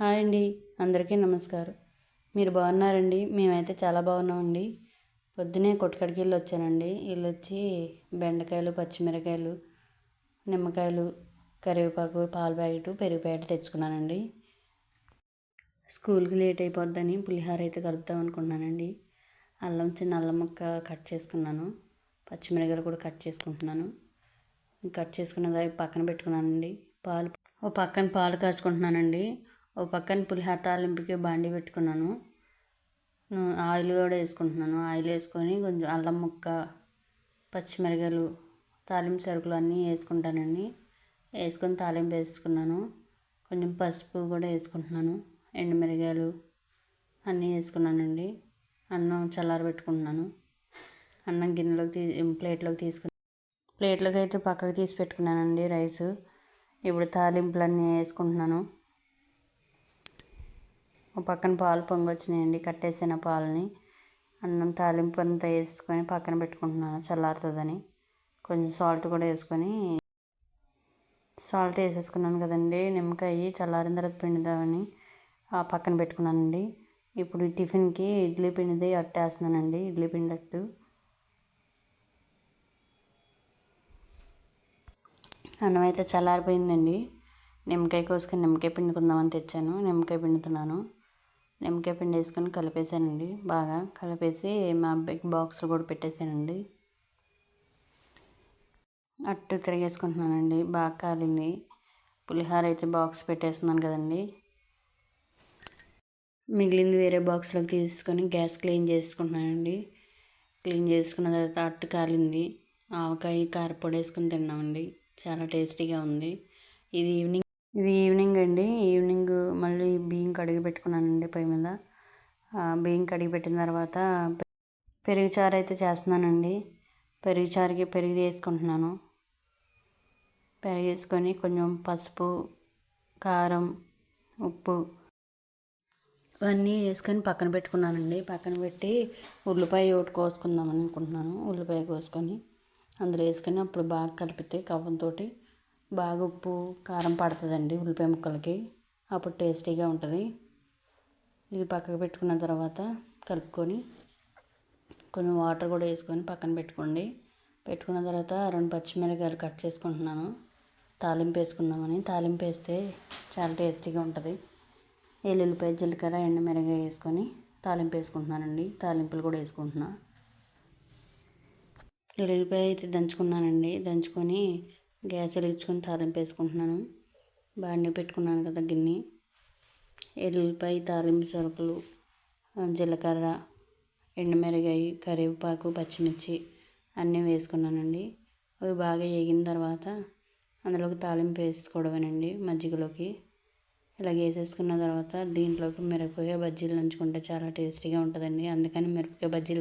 Hi అండి అందరికీ నమస్కారం. మీరు బాగున్నారండి? మేమైతే చాలా బాగున్నామండి. పొద్దునే కొట్టుకడికి వెళ్ళి వచ్చానండి. వీళ్ళు వచ్చి బెండకాయలు పచ్చిమిరకాయలు నిమ్మకాయలు కరివేపాకు పాల ప్యాకెట్ పెరుగు ప్యాకెట్ తెచ్చుకున్నానండి. స్కూల్కి లేట్ అయిపోద్దని పులిహోర అయితే కలుపుతాం అనుకున్నానండి అల్లం చిన్న అల్లం ముక్క కట్ చేసుకున్నాను. పచ్చిమిరకాయలు కూడా కట్ చేసుకుంటున్నాను. కట్ చేసుకున్న పక్కన పెట్టుకున్నానండి. పాలు ఓ పక్కన పాలు కాచుకుంటున్నానండి. ఓ పక్కన పులిహోర తాలింపుకి బాండి పెట్టుకున్నాను. ఆయిల్ కూడా వేసుకుంటున్నాను. ఆయిల్ వేసుకొని కొంచెం అల్లం ముక్క పచ్చిమిరకాయలు తాలింపు సరుకులు అన్నీ వేసుకుంటానండి. వేసుకొని తాలింపు వేసుకున్నాను. కొంచెం పసుపు కూడా వేసుకుంటున్నాను. ఎండుమిరగాయలు అన్నీ వేసుకున్నానండి. అన్నం చల్లారబెట్టుకుంటున్నాను అన్నం గిన్నెలోకి తీ ప్లేట్లోకి తీసుకుని ప్లేట్లోకి అయితే పక్కకు తీసి పెట్టుకున్నానండి రైస్. ఇప్పుడు తాలింపులన్నీ వేసుకుంటున్నాను. పక్కన పాలు పొంగొచ్చినాయండి కట్టేసిన పాలని. అన్నం తాలింపు అంతా వేసుకొని పక్కన పెట్టుకుంటున్నాను చల్లారుతుందని. కొంచెం సాల్ట్ కూడా వేసుకొని సాల్ట్ వేసేసుకున్నాను కదండి నిమ్మకాయ చల్లారిన తర్వాత పిండుదామని ఆ పక్కన పెట్టుకున్నానండి. ఇప్పుడు టిఫిన్కి ఇడ్లీ పిండిది అట్టేస్తున్నానండి ఇడ్లీ పిండి అట్టు. అన్నం అయితే చల్లారిపోయిందండి. నిమ్మకాయ కోసుకొని నిమ్మకాయ పిండుకుందామని తెచ్చాను నిమ్మకాయ పిండుతున్నాను. నిమ్మకాయ పిండి వేసుకొని కలిపేసానండి బాగా కలిపేసి మా అబ్బాయికి బాక్స్లో కూడా పెట్టేశానండి. అట్టు తిరిగేసుకుంటున్నానండి బాగా కాలింది. పులిహోర అయితే బాక్స్ పెట్టేస్తున్నాను కదండి. మిగిలింది వేరే బాక్స్లోకి తీసుకొని గ్యాస్ క్లీన్ చేసుకుంటున్నానండి. క్లీన్ చేసుకున్న తర్వాత అట్టు కాలింది. ఆవకాయ కారపొడి వేసుకొని తిన్నామండి చాలా టేస్టీగా ఉంది. ఇది ఈవినింగ్ ఇది ఈవినింగ్ అండి. ఈవినింగ్ మళ్ళీ బియ్యం కడిగి పెట్టుకున్నానండి పై మీద. బియ్యం కడిగి పెట్టిన తర్వాత పెరుగు చారు అయితే చేస్తున్నానండి. పెరుగు చారుకి పెరుగు వేసుకుంటున్నాను. పెరుగు తీసుకొని కొంచెం పసుపు కారం ఉప్పు ఇవన్నీ వేసుకొని పక్కన పెట్టుకున్నానండి. పక్కన పెట్టి ఉల్లిపాయ ఒకటి కోసుకుందాం అనుకుంటున్నాను. ఉల్లిపాయ కోసుకొని అందులో వేసుకొని అప్పుడు బాగా కలిపితే కవ్వంతో బాగా ఉప్పు కారం పడుతుందండి ఉల్లిపాయ ముక్కలకి. అప్పుడు టేస్టీగా ఉంటుంది. ఇది పక్కకు పెట్టుకున్న తర్వాత కలుపుకొని కొంచెం వాటర్ కూడా వేసుకొని పక్కన పెట్టుకోండి. పెట్టుకున్న తర్వాత రెండు పచ్చిమిరకాయలు కట్ చేసుకుంటున్నాను. తాలింపు వేసుకుందామని. తాలింపు వేస్తే చాలా టేస్టీగా ఉంటుంది. ఎల్లుల్లిపాయ జీలకర్ర ఎండుమిరగాయ వేసుకొని తాలింపు వేసుకుంటున్నానండి. తాలింపులు కూడా వేసుకుంటున్నా. ఎల్లుల్లిపాయ అయితే దంచుకున్నానండి. దంచుకొని గ్యాస్ వెలిగించుకొని తాలింపు వేసుకుంటున్నాను. బాగానే పెట్టుకున్నాను కదా గిన్నె. ఎల్లుల్లిపాయ తాలింపు సరుకులు జీలకర్ర ఎండుమిరగాయ కరివేపాకు పచ్చిమిర్చి అన్నీ వేసుకున్నానండి. అవి బాగా వేగిన తర్వాత అందులోకి తాలింపు వేసుకోవడమేనండి మజ్జిగలోకి. ఇలా వేసేసుకున్న తర్వాత దీంట్లోకి మిరపకాయ బజ్జీలు నంచుకుంటే చాలా టేస్టీగా ఉంటుందండి. అందుకని మిరపకాయ బజ్జీలు